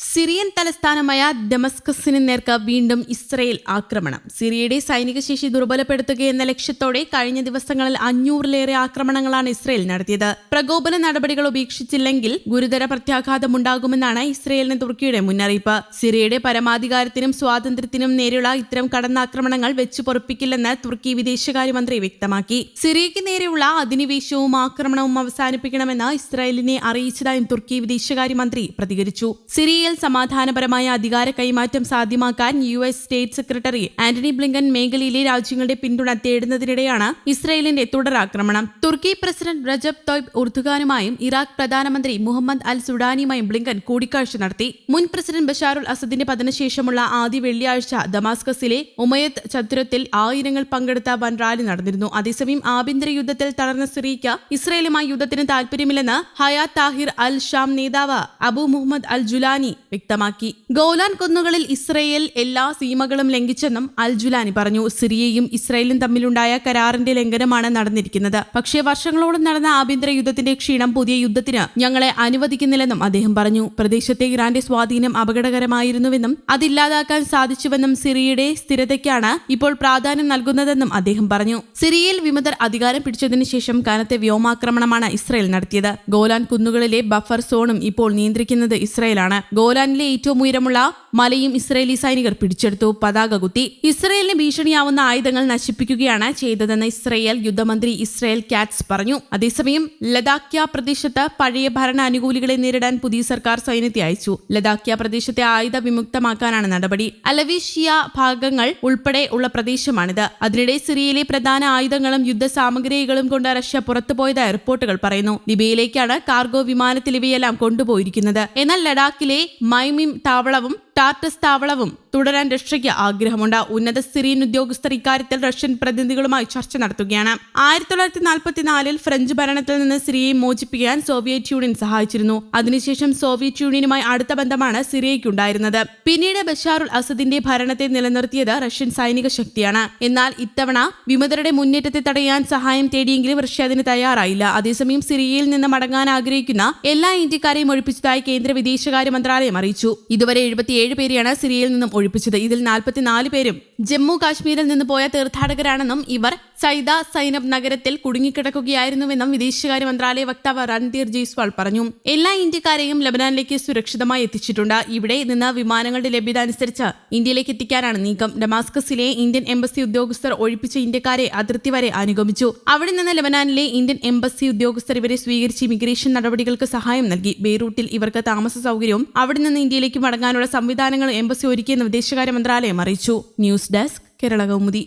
Syrian തലസ്ഥാനമായ ഡെമസ്കസിന് നേർക്ക് വീണ്ടും ഇസ്രയേൽ ആക്രമണം. സിറിയയുടെ സൈനിക ശേഷി ദുർബലപ്പെടുത്തുക എന്ന ലക്ഷ്യത്തോടെ കഴിഞ്ഞ ദിവസങ്ങളിൽ അഞ്ഞൂറിലേറെ ആക്രമണങ്ങളാണ് ഇസ്രയേൽ നടത്തിയത്. പ്രകോപന നടപടികൾ ഉപേക്ഷിച്ചില്ലെങ്കിൽ ഗുരുതര പ്രത്യാഘാതമുണ്ടാകുമെന്നാണ് ഇസ്രയേലിന് തുർക്കിയുടെ മുന്നറിയിപ്പ്. സിറിയയുടെ പരമാധികാരത്തിനും സ്വാതന്ത്ര്യത്തിനും നേരെയുള്ള ഇത്തരം കടന്നാക്രമണങ്ങൾ വെച്ചു പൊറപ്പിക്കില്ലെന്ന് തുർക്കി വിദേശകാര്യമന്ത്രി വ്യക്തമാക്കി. സിറിയയ്ക്ക് നേരെയുള്ള അധിനിവേശവും ആക്രമണവും അവസാനിപ്പിക്കണമെന്ന് ഇസ്രായേലിനെ അറിയിച്ചതായും തുർക്കി വിദേശകാര്യമന്ത്രി പ്രതികരിച്ചു. സിറിയയിൽ സമാധാനപരമായ അധികാര കൈമാറ്റം സാധ്യമാക്കാൻ U S state secretary Antony Blinken മേഖലയിലെ രാജ്യങ്ങളുടെ പിന്തുണ തേടുന്നതിനിടെയാണ് ഇസ്രയേലിന്റെ തുടരാക്രമണം. തുർക്കി പ്രസിഡന്റ് റജബ് തോയ്ബ് ഉർദുഖാനുമായും ഇറാഖ് പ്രധാനമന്ത്രി മുഹമ്മദ് അൽ സുഡാനിയുമായും ബ്ലിങ്കൻ കൂടിക്കാഴ്ച നടത്തി. മുൻ പ്രസിഡന്റ് ബഷാറുൽ അസദിന്റെ പതനശേഷമുള്ള ആദ്യ വെള്ളിയാഴ്ച ദമാസ്കസിലെ ഉമയത്ത് ചത്തുരത്തിൽ ആയിരങ്ങൾ പങ്കെടുത്ത വൻ റാലി നടന്നിരുന്നു. അതേസമയം ആഭ്യന്തര യുദ്ധത്തിൽ തളർന്ന സിറിയയ്ക്ക് ഇസ്രയേലുമായി യുദ്ധത്തിന് താൽപര്യമില്ലെന്ന് ഹയാ താഹിർ അൽ ഷാം നേതാവ് അബു മുഹമ്മദ് അൽ ജുലാനി വ്യക്തമാക്കി. ഗോലാൻ കുന്നുകളിൽ ഇസ്രയേൽ എല്ലാ സീമകളും ലംഘിച്ചെന്നും അൽ ജുലാനി പറഞ്ഞു. സിറിയയും ഇസ്രയേലും തമ്മിലുണ്ടായ കരാറിന്റെ ലംഘനമാണ് നടന്നിരിക്കുന്നത്. പക്ഷേ വർഷങ്ങളോളം നടന്ന ആഭ്യന്തര യുദ്ധത്തിന്റെ ക്ഷീണം പുതിയ യുദ്ധത്തിന് ഞങ്ങളെ അനുവദിക്കുന്നില്ലെന്നും അദ്ദേഹം പറഞ്ഞു. പ്രദേശത്തെ ഇറാന്റെ സ്വാധീനം അപകടകരമായിരുന്നുവെന്നും അതില്ലാതാക്കാൻ സാധിച്ചുവെന്നും സിറിയയുടെ സ്ഥിരതയ്ക്കാണ് ഇപ്പോൾ പ്രാധാന്യം നൽകുന്നതെന്നും അദ്ദേഹം പറഞ്ഞു. സിറിയയിൽ വിമതർ അധികാരം പിടിച്ചതിനു ശേഷം കനത്ത വ്യോമാക്രമണമാണ് ഇസ്രയേൽ നടത്തിയത്. ഗോലാൻ കുന്നുകളിലെ ബഫർ സോണും ഇപ്പോൾ നിയന്ത്രിക്കുന്നത് ഇസ്രയേലാണ്. ഗോലാനിലെ ഏറ്റവും ഉയരമുള്ള മലയും ഇസ്രയേലി സൈനികർ പിടിച്ചെടുത്തു. പതാക കുത്തി. ഇസ്രയേലിന് ഭീഷണിയാവുന്ന ആയുധങ്ങൾ നശിപ്പിക്കുകയാണ് ചെയ്തതെന്ന് ഇസ്രയേൽ യുദ്ധമന്ത്രി ഇസ്രയേൽ കാറ്റ്സ് പറഞ്ഞു. അതേസമയം ലഡാക്യ പ്രദേശത്ത് പഴയ ഭരണ അനുകൂലികളെ നേരിടാൻ പുതിയ സർക്കാർ സൈന്യത്തെ അയച്ചു. ലഡാക്യ പ്രദേശത്തെ ആയുധ വിമുക്തമാക്കാനാണ് നടപടി. അലവീഷ്യ ഭാഗങ്ങൾ ഉൾപ്പെടെ ഉള്ള പ്രദേശമാണിത്. അതിനിടെ സിറിയയിലെ പ്രധാന ആയുധങ്ങളും യുദ്ധ സാമഗ്രികളും കൊണ്ട് റഷ്യ പുറത്തുപോയതായി റിപ്പോർട്ടുകൾ പറയുന്നു. ലിബിയയിലേക്കാണ് കാർഗോ വിമാനത്തിൽ ഇവയെല്ലാം കൊണ്ടുപോയിരിക്കുന്നത്. എന്നാൽ ലഡാക്കിലെ മൈമിം താവളവും ടാർട്ടസ് താവളവും തുടരാൻ റഷ്യയ്ക്ക് ആഗ്രഹമുണ്ട്. ഉന്നത സിറിയൻ ഉദ്യോഗസ്ഥർ ഇക്കാര്യത്തിൽ റഷ്യൻ പ്രതിനിധികളുമായി ചർച്ച നടത്തുകയാണ്. ആയിരത്തി തൊള്ളായിരത്തി നാൽപ്പത്തിനാലിൽ ഫ്രഞ്ച് ഭരണത്തിൽ നിന്ന് സിറിയയെ മോചിപ്പിക്കാൻ സോവിയറ്റ് യൂണിയൻ സഹായിച്ചിരുന്നു. അതിനുശേഷം സോവിയറ്റ് യൂണിയനുമായി അടുത്ത ബന്ധമാണ് സിറിയയ്ക്കുണ്ടായിരുന്നത്. പിന്നീട് ബഷാറുൽ അസദിന്റെ ഭരണത്തെ നിലനിർത്തിയത് റഷ്യൻ സൈനിക ശക്തിയാണ്. എന്നാൽ ഇത്തവണ വിമതരുടെ മുന്നേറ്റത്തെ തടയാൻ സഹായം തേടിയെങ്കിലും റഷ്യ അതിന് തയ്യാറായില്ല. അതേസമയം സിറിയയിൽ നിന്ന് മടങ്ങാൻ ആഗ്രഹിക്കുന്ന എല്ലാ ഇന്ത്യക്കാരെയും ഒഴിപ്പിച്ചതായി കേന്ദ്ര വിദേശകാര്യ മന്ത്രാലയം അറിയിച്ചു. ഇതുവരെ എഴുപത്തിയേഴ് പേരെയാണ് സിറിയയിൽ നിന്നും ഒഴിപ്പിച്ചത്. ഇതിൽ നാൽപ്പത്തിനാല് പേരും ജമ്മു കാശ്മീരിൽ നിന്ന് പോയ തീർത്ഥാടകരാണെന്നും ഇവർ സൈദ സൈനബ് നഗരത്തിൽ കുടുങ്ങിക്കിടക്കുകയായിരുന്നുവെന്നും വിദേശകാര്യ മന്ത്രാലയ വക്താവ് രൺധീർ ജയ്സ്വാൾ പറഞ്ഞു. എല്ലാ ഇന്ത്യക്കാരെയും ലബനാനിലേക്ക് സുരക്ഷിതമായി എത്തിച്ചിട്ടുണ്ട്. ഇവിടെ നിന്ന് വിമാനങ്ങളുടെ ലഭ്യത അനുസരിച്ച് ഇന്ത്യയിലേക്ക് എത്തിക്കാനാണ് നീക്കം. ഡമാസ്കസിലെ ഇന്ത്യൻ എംബസി ഉദ്യോഗസ്ഥർ ഒഴിപ്പിച്ച ഇന്ത്യക്കാരെ അതിർത്തി വരെ അനുഗമിച്ചു. അവിടെ നിന്ന് ലബനാനിലെ ഇന്ത്യൻ എംബസി ഉദ്യോഗസ്ഥർ ഇവരെ സ്വീകരിച്ച് ഇമിഗ്രേഷൻ നടപടികൾക്ക് സഹായം നൽകി. ബെയ്റൂട്ടിൽ ഇവർക്ക് താമസ സൗകര്യവും അവിടെ നിന്ന് ഇന്ത്യയിലേക്ക് മടങ്ങാനുള്ള സംവിധാനങ്ങൾ എംബസി ഒരുക്കിയെന്ന് വിദേശകാര്യ മന്ത്രാലയം അറിയിച്ചു. News desk Kerala Kaumudi.